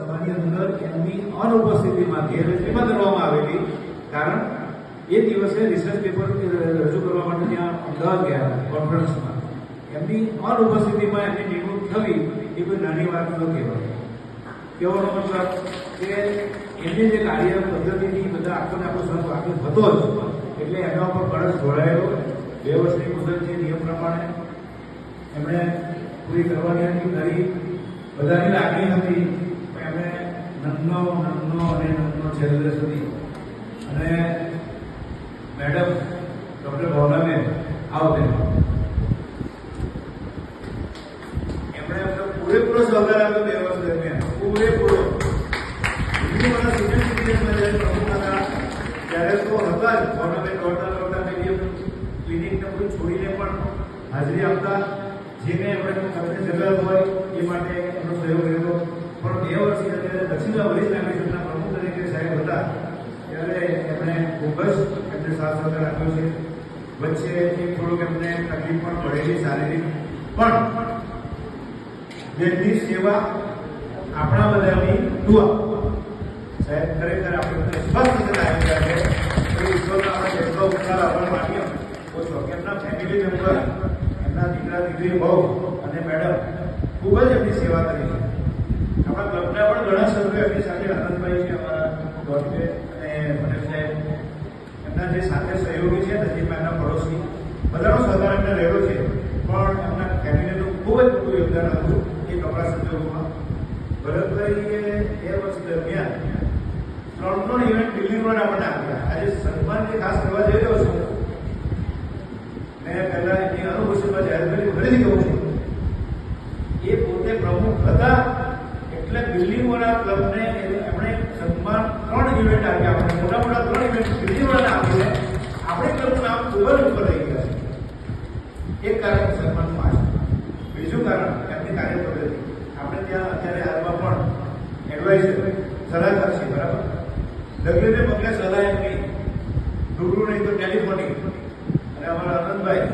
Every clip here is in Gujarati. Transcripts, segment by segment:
સભાની અંદર એમની અનુપસ્થિતિમાં ગેરહાજરીમાં કરવામાં આવેલી, કારણ એ દિવસે રિસર્ચ પેપર રજૂ કરવા માટે ત્યાં અમદાવાદ ગયા કોન્ફરન્સમાં એમની અનુપસ્થિતિમાં એમની નિમણૂક થવી એ કોઈ નાની વાત ન કહેવાય. કહેવાનો મતલબ કે એમની જે કાર્ય પદ્ધતિની બધા આખોને આખો સંઘ વાકેફ હતો જ એટલે એના ઉપર કળશ જોડાયેલો બે વર્ષની મુદત છે નિયમ પ્રમાણે એમણે પૂરી કરવાની હતી કરી. બધાની લાગણી હતી. નન્નો નગ્નો અને નગ્નો છેલ્લે સુધી. અને મેડમ, ડૉક્ટર ભાવનાબેન આવતે એમણે અમને પૂરેપૂરો સહકાર આપ્યો બે વર્ષ દરમિયાન. પૂરેપૂરો. હતા, ત્યારે તો છોડીને પણ હાજરી આપતા, જેને એમણે તમને હોય, એ માટે એમનો સહયોગ રહ્યો. પણ બે વર્ષથી દક્ષિણ વરિષ્ઠ નાગરિકના પ્રમુખ તરીકે સાહેબ હતા, ત્યારે એમણે ખૂબ જ એમને સાથ સહકાર આપ્યો છે. વચ્ચે એક થોડુંક એમને તકલીફ પણ પડેલી શારીરિક. પણ જેમની સેવા આપણા બધાની દુઆ. સાહેબ, ખરેખર આપણે સ્વસ્થ સ્પષ્ટ રીતે આવી છે. આપણે આપણે તો ઓછો. એમના ફેમિલી મેમ્બર દીકરા દીકરી બહુ, અને મેડમ ખૂબ જ એમની સેવા કરી છે. આપણા ક્લબના પણ ઘણા સભ્યો એમની સાથે આનંદભાઈ છે, અમારા ડોક્ટર અને પટેલ સાહેબ એમના જે સાથે સહયોગી છે, નજીકમાં એમના પડોશી. બધાનો સહકાર એમને રહ્યો છે. પણ એમના કેબિનેટનું ખૂબ જ યોગદાન હતું એ કપડા સંજોગોમાં. ભરતભાઈએ એ વર્ષ દરમિયાન ત્રણ ત્રણ ઇવેન્ટ પણ આપણને આપ્યા. આજે સન્માન જે ખાસ કરવા જઈ રહ્યો છું, મેં પહેલા એની અનુભૂતિમાં જાહેર કરી ફરીથી છું. એ પોતે પ્રમુખ હતા એટલે દિલ્હીવાળા ક્લબને એમણે સન્માન ત્રણ ઇવેન્ટ આપ્યા. આપણે મોટા મોટા ત્રણ ઇવેન્ટ દિલ્હીવાળાને આપીને આપણે ક્લબનું નામ જ ઉપર રહી ગયા એક કારણ સન્માન પાંચ બીજું કારણ એમની કાર્ય પદ્ધતિ આપણે ત્યાં અત્યારે હાલમાં પણ એડવાઇઝર સલાહકાર છે બરાબર ડગલેને પગલે સલાહ એમની રૂબરૂ નહીં તો ટેલિફોનિક અને અમારા આનંદભાઈ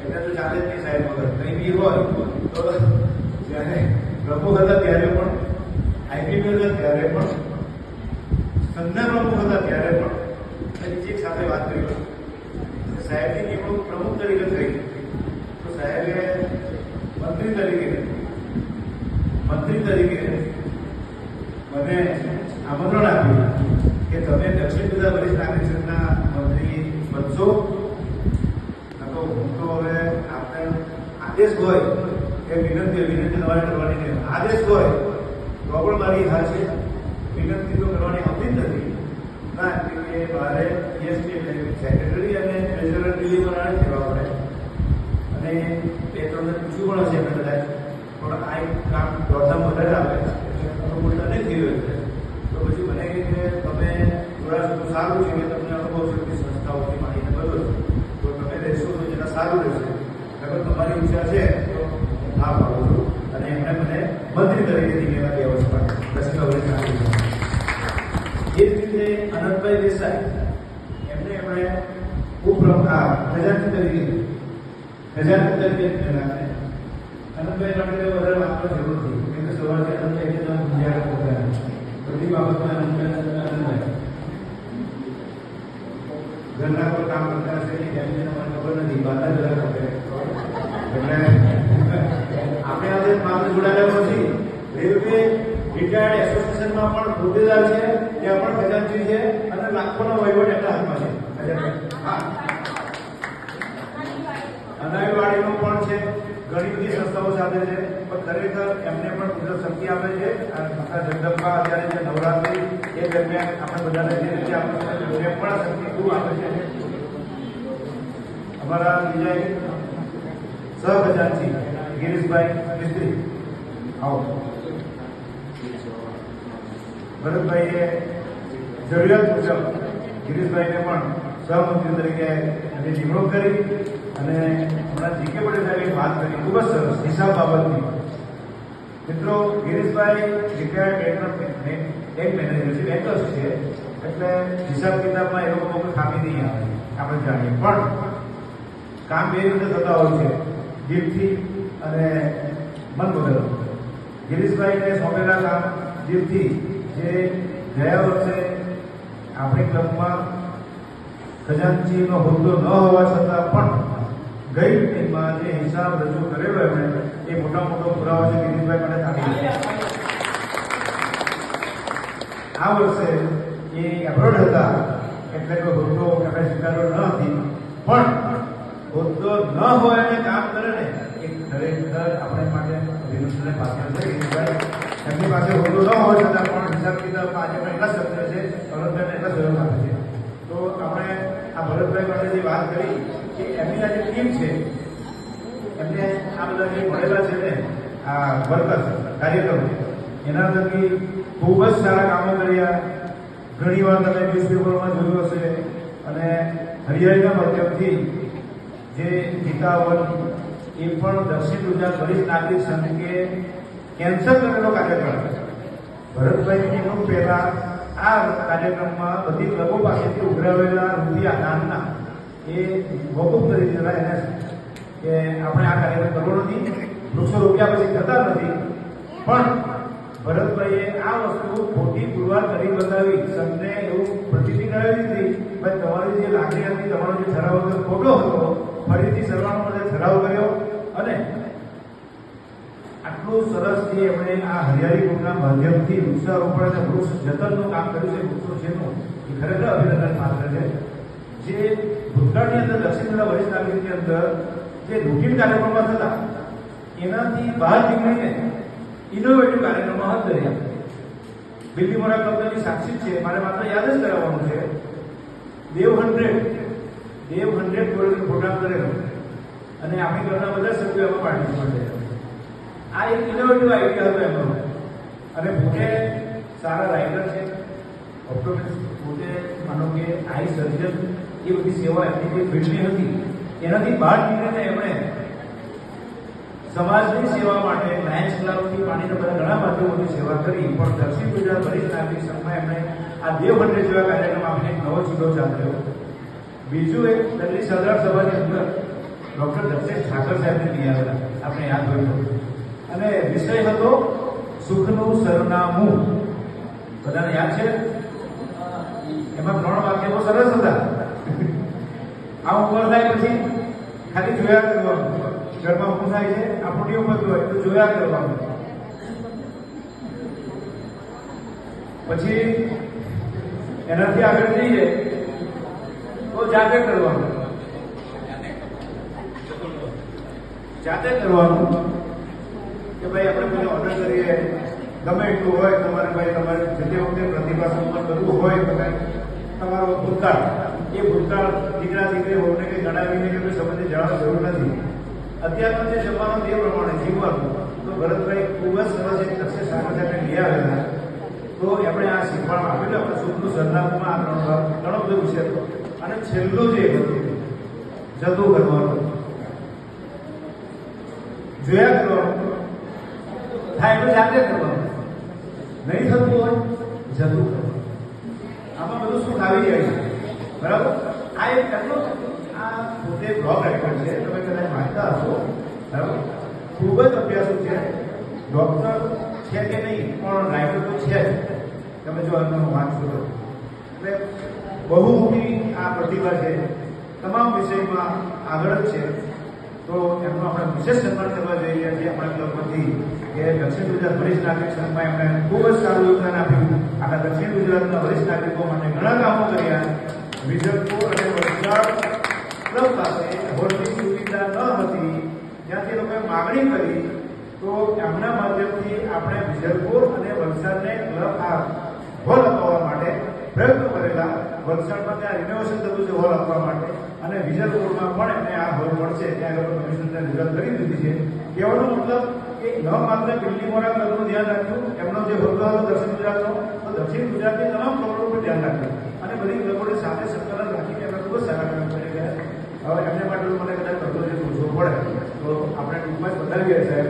એટલે તો ચાલે જ નહીં સાહેબ વગર કંઈ બી હોય તો જ્યારે પ્રમુખ હતા ત્યારે પણ આઈપીપી હતા ત્યારે પણ સંઘના પ્રમુખ હતા ત્યારે પણ અને બીજી એક સાથે વાત કરી કે સાહેબની નિમણૂક પ્રમુખ તરીકે થઈ તો સાહેબે મંત્રી તરીકે મંત્રી તરીકે મને આમંત્રણ આપ્યું કે તમે દક્ષિણ ગુજરાત વરિષ્ઠ નાગરિકના મંત્રી બનશો. તો હું તો હવે આપણે આદેશ હોય કે વિનંતી વિનંતી તમારે કરવાની નહીં. આદેશ હોય તો પણ મારી હા છે. વિનંતી તો કરવાની આવતી જ નથી. ના કે મારે ઈએસપી સેક્રેટરી અને ટ્રેઝરર દિલ્હી બનાવવાની સેવા અને ત્રણ પૂછ્યું પણ હશે કદાચ પણ આ એક કામ દોડધામ વધારે આવે. અનુકૂળતા નહીં થઈ રહ્યું છે તો પછી મને કહે કે તમે સુધી સારું છે કે તમને અનુભવ છે સંસ્થાઓથી માહિતી બધો તો તમે રહેશો તો જરા સારું રહેશે. અગર તમારી ઈચ્છા છે, તો હા પાડું છું. અને એમણે મને મંત્રી તરીકે નિમેલા બે વર્ષ માટે એ જ રીતે અનંતભાઈ દેસાઈ. એમને એમણે ઉપપ્રમુખ ખજાનચી તરીકે. ખજાનચી તરીકે એમણે અનંતભાઈ આપણે વધારે વાતનો જરૂર નથી કેમ કે સવારથી અનંતભાઈ એકદમ ગુંજારા કરતા બધી બાબતમાં અનંતભાઈ અનંતભાઈ ઘરના કોઈ કામ કરતા હશે ખબર નથી બાધા ખબર એટલે આપણે આજે માત્ર જોડાયેલા નથી રેલવે રિટાયર્ડ એસોસિએશનમાં પણ હોદ્દેદાર છે ત્યાં પણ ખજાનચી છે અને લાખોનો વહીવટ એટલા હાથમાં છે અનાયવાડીનો પણ છે ઘણી બધી સંસ્થાઓ સાથે છે ખરેખર એમને પણ કુદરત શક્તિ આપે છે અને માતા જગદંબા અત્યારે જે નવરાત્રી એ દરમિયાન આપણે બધાને જે રીતે આપે છે, એમને પણ શક્તિ ખૂબ આપે છે. અમારા બીજા એક સહખજાનચી ગિરીશભાઈ મિસ્ત્રી. આવો. ભરતભાઈએ જરૂરિયાત મુજબ ગિરીશભાઈને પણ સહમંત્રી તરીકે એની નિમણૂક કરી અને હમણાં જીકે પટેલ સાહેબે વાત કરી. ખૂબ જ સરસ હિસાબ બાબતની. મિત્રો, ગિરીશભાઈ રિટાયર્ડ બેંક મેનેજર છે બેંકર્સ છે. એટલે હિસાબ કિતાબમાં એ લોકો કોઈ ખામી નહીં આવે, આપણે જાણીએ. પણ કામ બે રીતે થતા હોય છે જીભથી અને મન બદલ ગિરીશભાઈને સોંપેલા કામ જીભથી જે ગયા વર્ષે આપણી ક્લબમાં ખજાનચીનો હોદ્દો ન હોવા છતાં પણ ગઈ ટીમમાં જે હિસાબ રજૂ કરેલો એમણે એ મોટા મોટો પુરાવો છે ગિરીશભાઈ મને તાળી આ વર્ષે એ એબ્રોડ હતા, એટલે કે હોદ્દો એમણે સ્વીકાર્યો ન હતી. પણ હોદ્દો ન હોય અને કામ કરે ને, એ ખરેખર આપણે માટે અભિનંદનને પાત્ર છે. ગિરીશભાઈ એમની પાસે હોદ્દો ન હોય છતાં પણ હિસાબ કિતાબ આજે પણ એટલા શબ્દ છે, ભરતભાઈને એટલા સહયોગ આપે છે. તો આપણે આ ભરતભાઈ માટે જે વાત કરી કે એમની આ જે ટીમ છે. એમને આ બધા જે મળેલા છે ને, આ વર્કર્સ કાર્યકરો, એના થકી ખૂબ જ સારા કામો કર્યા. ઘણી વાર તમે ન્યૂઝપેપરમાં જોયું હશે અને હરિયાળીના માધ્યમથી જે ગીતાવન એ પણ દક્ષિણ ગુજરાત વરિષ્ઠ નાગરિક સંઘે કેન્સલ કરેલો કાર્યક્રમ ભરતભાઈની નિમણૂક પહેલા આ કાર્યક્રમમાં બધી ક્લબો પાસેથી ઉઘરાવેલા રૂપિયા દાનના એ મોકૂફ કરી દીધેલા એને કે આપણે આ કાર્યક્રમ કરવો નથી, વૃક્ષો રોપ્યા પછી થતા નથી. પણ ભરતભાઈએ આ વસ્તુ ખોટી પુરવાર કરી બતાવી. સંઘને એવું પ્રતિતિ કરાવી દીધી ભાઈ, તમારી જે લાગણી હતી, તમારો જે ઠરાવ હતો ખોટો હતો. ફરીથી સર્વાનો માટે ઠરાવ કર્યો અને આટલું સરસ કે એમણે આ હરિયાળી ગ્રુપના માધ્યમથી વૃક્ષારોપણ અને વૃક્ષ જતનનું કામ કર્યું છે. વૃક્ષો છે એ ખરેખર અભિનંદન પાત્ર છે. જે ભૂતકાળની અંદર દક્ષિણ જિલ્લા વરિષ્ઠ નાગરિકની અંદર જે રૂટીન કાર્યક્રમો થતા એનાથી બહાર નીકળીને ઇનોવેટિવ કાર્યક્રમો હાથ ધર્યા બિલ્લી મોરા કંપની સાક્ષી જ છે મારે માત્ર યાદ જ કરાવવાનું છે Dev hundred Dev hundred program કરેલો અને આપણી ઘરના બધા સભ્યો એમાં પાર્ટિસિપેટ થયા આ એક ઇનોવેટિવ આઈડિયા હતો એમનો અને પોતે સારા રાઇટર છે ઓપ્ટોમિસ્ટ પોતે માનો કે આઈ સર્જન એ બધી સેવા એમની જે ફિલ્ડની હતી એનાથી બહાર નીકળીને એમણે સમાજની સેવા માટે લાયન્સ ક્લબથી પાણીના બધા ઘણા માધ્યમોની સેવા કરી પણ દક્ષિણ ગુજરાત ભરી સંઘમાં એમણે આ દેવ હંડ્રેડ જેવા કાર્યક્રમ આપીને એક નવો ચીડો ચાલ્યો બીજું એક દિલ્હી સરદાર સભાની અંદર ડોક્ટર દક્ષેશ ઠાકર સાહેબને આવેલા આપણે યાદ હોય અને વિષય હતો સુખનું સરનામું. બધાને યાદ છે? એમાં ત્રણ વાક્ય બહુ સરસ હતા. આ ઉપર થાય પછી ખાલી જોયા કરવાનું. ઘરમાં શું થાય છે, આ ફૂટી ઉપર હોય તો જોયા કરવાનું. પછી એનાથી આગળ જઈએ તો જાતે કરવાનું. જાતે કરવાનું કે ભાઈ આપણે કોઈ ઓર્ડર કરીએ. ગમે એટલું હોય, તમારે ભાઈ તમારે જે તે વખતે પ્રતિભા સંપન્ન કરવું હોય તમે તમારો ભૂતકાળ એ ભૂતકાળ દીકરા દીકરી હોને કે ગણાવીને કે કોઈ સંબંધે જણાવવા જરૂર નથી. અત્યારનો જે જમાનો તે પ્રમાણે જીવવાનું. તો ભરતભાઈ ખૂબ જ સરસ એક નકશે સામર્થ્ય આપણે લઈ આવેલા. તો એમણે આ શીખવાડ આપેલું આપણે સુખનું સરનામુંમાં આ ત્રણ ભાગ ઘણો બધો વિષય હતો અને છેલ્લું જે હતું, જતું કરવાનું. જોયા કરવાનું? થાય એટલે જાતે કરવાનું. નહીં થતું હોય, જતું કરવાનું. આમાં બધું સુખ આવી જાય છે? બરાબર? આ એક કેટલો આ પોતે બ્લોગ રેકોર્ડ છે. તમે કદાચ વાંચતા હશો. બરાબર? ખૂબ જ અભ્યાસો છે. ડોક્ટર છે કે નહીં? પણ રાઇટર તો છે જ. તમે જો એમનો વાંચશો તો એટલે બહુમુખી આ પ્રતિભા છે. તમામ વિષયમાં આગળ જ છે. તો એમનો આપણે વિશેષ સન્માન કરવા જઈએ જે આપણા ક્લબમાંથી કે દક્ષિણ ગુજરાત વરિષ્ઠ નાગરિક સંઘમાં એમણે ખૂબ જ સારું યોગદાન આપ્યું. આખા દક્ષિણ ગુજરાતના વરિષ્ઠ નાગરિકો માટે ઘણા કામો કર્યા. વિજયપુર અને વલસાડ ક્લબ પાસે હોલની સુવિધા ન હતી. ત્યાંથી લોકોએ માગણી કરી, તો એમના માધ્યમથી આપણે વિજયપુર અને વલસાડને ક્લબ આ હોલ અપાવવા માટે પ્રયત્નો કરેલા. વલસાડમાં ત્યાં રિનોવેશન થતું છે હોલ આપવા માટે. અને વિજયપુરમાં પણ એમને આ હોલ મળશે. ત્યાં આગળ કમિશનરને રિઝલ્ટ કરી દીધી છે. કહેવાનો મતલબ કે ન માત્ર બિલ્ડિંગોના કદનું ધ્યાન રાખ્યું, એમનો જે હોદ્દો હતો દક્ષિણ ગુજરાતનો, તો દક્ષિણ ગુજરાતની તમામ ક્લબો પર ધ્યાન રાખ્યું. બધી ક્લબોની સાથે સંકલન રાખીને એમણે ખૂબ જ સારા કામ કરી ગયા હવે એમને માટે મને કદાચ બધો જે પૂછવો પડે તો આપણે ટૂંકમાં જ બતાવીએ સાહેબ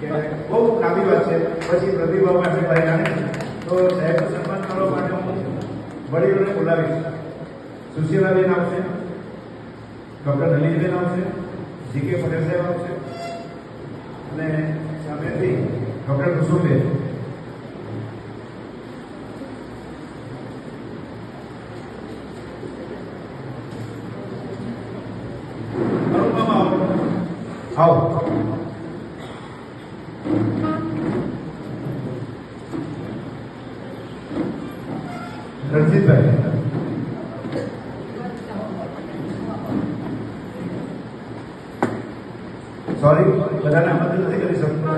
કે બહુ કાબી વાત છે પછી પ્રતિભાવમાં એમની પાસે જાણે તો સાહેબનું સન્માન કરવા માટે હું વડીલોને બોલાવીશ સુશીલાબેન આવશે ડૉક્ટર નલિનબેન આવશે જી કે પટેલ સાહેબ આવશે અને સામેથી ડૉક્ટર કુસુમબેન આવો રણજીતભાઈ સોરી બધાને આમંત્રિત નથી કરી શકતો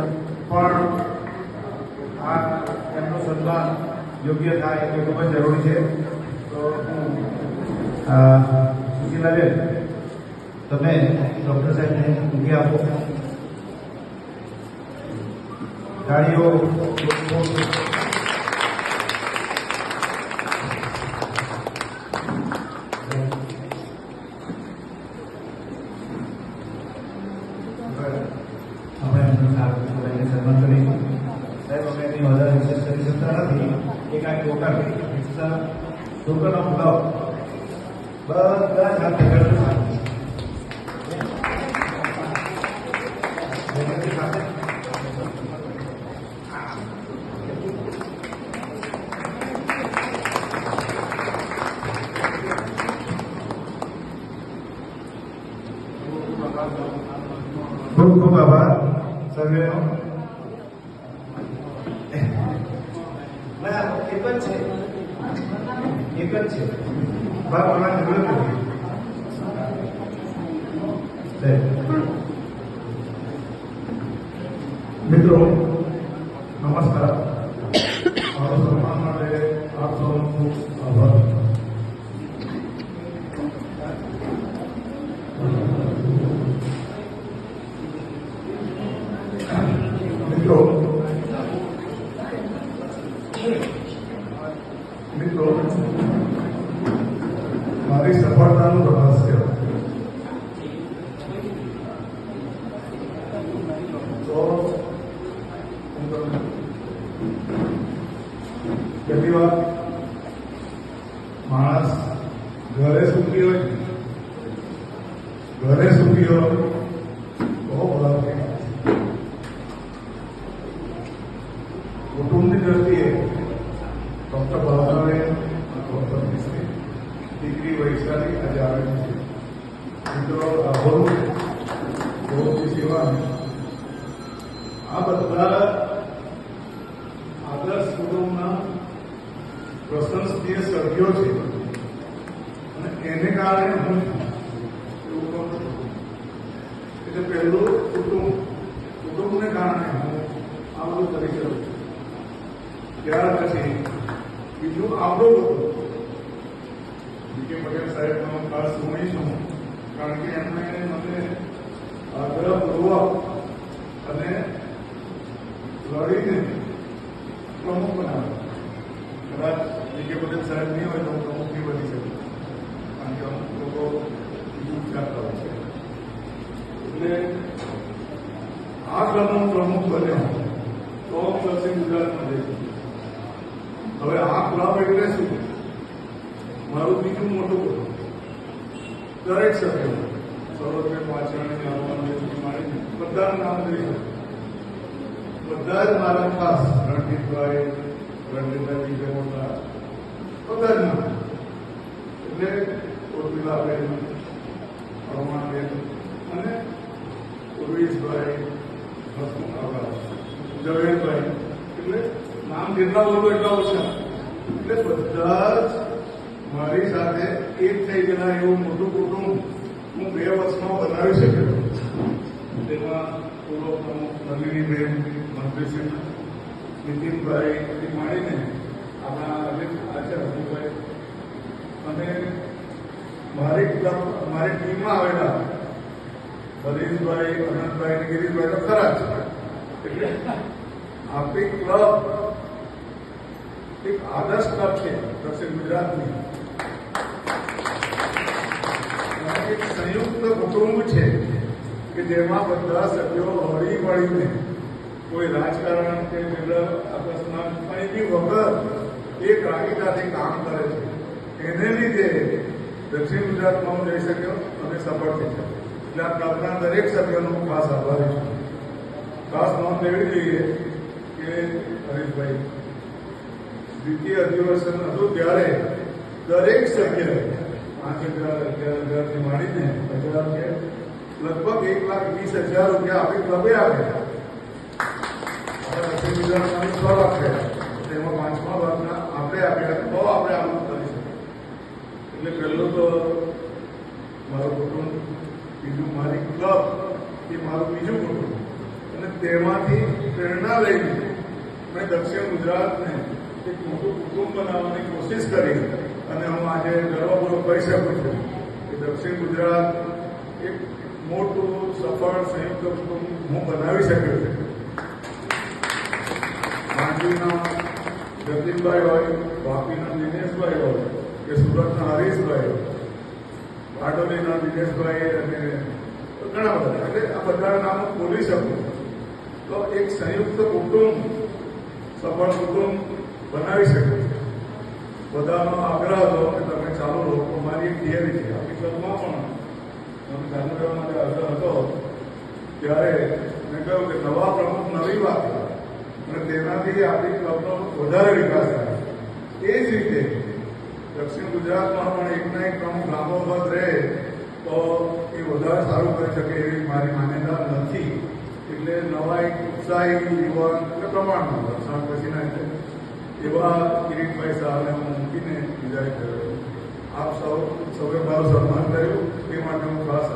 પણ આ એમનો સન્માન યોગ્ય થાય એ ખૂબ જ જરૂરી છે તો હું સુશીલાબેન તમે ડૉક્ટર સાહેબને મૂકી આપો ગાડીઓ Nunca ઘરે સુખી હોય ઘરે સુખી હોય બહુ બધા છે. કુટુંબની દ્રષ્ટિએ ડોક્ટર બાબાબેન ડોક્ટર મિશ્રી દીકરી વૈશાલી આજે આવેલી છે મિત્રો આભારું બહુની સેવા આ બધા આદર્શ કુટુંબના પ્રશંસનીય સભ્યો છે અને એને કારણે હું એવું કહું છું એટલે કુટુંબ, કુટુંબને કારણે હું આ બધું કરી શકું છું. ત્યાર પછી બીજું આપણું બીકે પટેલ સાહેબનો ખાસ ઋણી છું કારણ કે એમને મને આગ્રહપૂર્વક અને લડીને પ્રમુખ બનાવ્યો કદાચ બીકે પટેલ સાહેબ નહીં હોય તો હું પ્રમુખ નહીં બની શકું કારણ કે અમુક લોકો બીજું વિચારતા હોય છે એટલે આ ક્રમનો પ્રમુખ બન્યો તો પછી ગુજરાતમાં જઈ હવે આ ક્લબ એટલે શું? મારું બીજું મોટું કુટુંબ દરેક સભ્યો. સર્વોચ્ચ પાછળની નામની મારી બધાનું નામ લઈ બધા જ મારા ખાસ રણજીતભાઈ રણજીતભાઈ વિજય મોટા, બધા જ નામ. એટલે ઉર્મિલાબેન અરુણાબેન અને ઉર્વેશભાઈ જવેદભાઈ એટલે નામ જેટલા બોલો એટલા ઓછા એટલે બધા જ મારી સાથે એક થઈ ગયેલા એવું મોટું કુટુંબ હું બે વર્ષમાં બનાવી શક્યો. તેમાં પૂર્વ પ્રમુખ નલિનીબેન મંત્રીશ્રી નીતિનભાઈ માણીને આપણા આચાર્ય હરિભાઈ અને મારી મારી ટીમમાં આવેલા હરીશભાઈ અનંતભાઈ અને ગિરીશભાઈ તો ખરા છે. એટલે આપણી ક્લબ એક આદર્શ ક્લબ છે દક્ષિણ ગુજરાતની. એક સંયુક્ત કુટુંબ છે કે જેમાં બધા સભ્યો હળી મળીને કોઈ રાજકારણ કે અકસ્માત કંઈ બી વગર એક રાગીતાથી કામ કરે છે. એને લીધે દક્ષિણ ગુજરાતમાં હું જઈ શક્યો અને સફળ થઈ શક્યો. આ ક્લબના દરેક સભ્યોનો હું ખાસ આભારી છું. ખાસ નોંધ લેવી જોઈએ કે હરીશભાઈ, દ્વિતીય અધિવેશન હતું ત્યારે દરેક સભ્ય પાંચ હજાર, અગિયાર હજારથી માંડીને હજાર છે લગભગ એક લાખ વીસ હજાર રૂપિયા આપી ક્લબે આપ્યા. છ લાખ તેમાં પાંચમા ભાગના આપણે આપ્યા તો આપણે આનંદ કરી શકીએ. એટલે પહેલું તો મારું કુટુંબ બીજું મારી ક્લબ એ મારું બીજું કુટુંબ અને તેમાંથી પ્રેરણા લઈને મેં દક્ષિણ ગુજરાતને એક મોટું કુટુંબ બનાવવાની કોશિશ કરી અને હું આજે ગર્વપૂર્વક કહી શકું છું કે દક્ષિણ ગુજરાત એક મોટું, સફળ, સંયુક્ત કુટુંબ હું બનાવી શક્યો છું. માંડવીના જગદીપભાઈ હોય વાપીના દિનેશભાઈ હોય, કે સુરતના હરીશભાઈ હોય બારડોલીના દિનેશભાઈ અને ઘણા બધા, એટલે આ બધા નામો બોલી શકું. તો એક સંયુક્ત કુટુંબ, સફળ કુટુંબ બનાવી શકે. બધાનો આગ્રહ હતો કે તમે ચાલુ રહો મારી એક થિયરી છે. ક્લબમાં પણ તમે ચાલુ રહેવા માટે આગ્રહ હતો. ત્યારે મેં કહ્યું કે નવા પ્રમુખ નવી વાત. અને તેનાથી આપણી ક્લબનો વધારે વિકાસ થાય. એ જ રીતે દક્ષિણ ગુજરાતમાં પણ એકના એક પ્રમુખ લાંબો પદ રહે, તો એ વધારે સારું કરી શકે એવી મારી માન્યતા નથી. એટલે નવા એક ઉત્સાહી યુવાન, એટલે પ્રમાણમાં વરસાદ પછીના છે એવા કિરીટભાઈ શાહને હું મૂકીને વિદાય કર્યો આપ સૌ સૌએ મારું સન્માન કર્યું, એ માટે હું ખાસ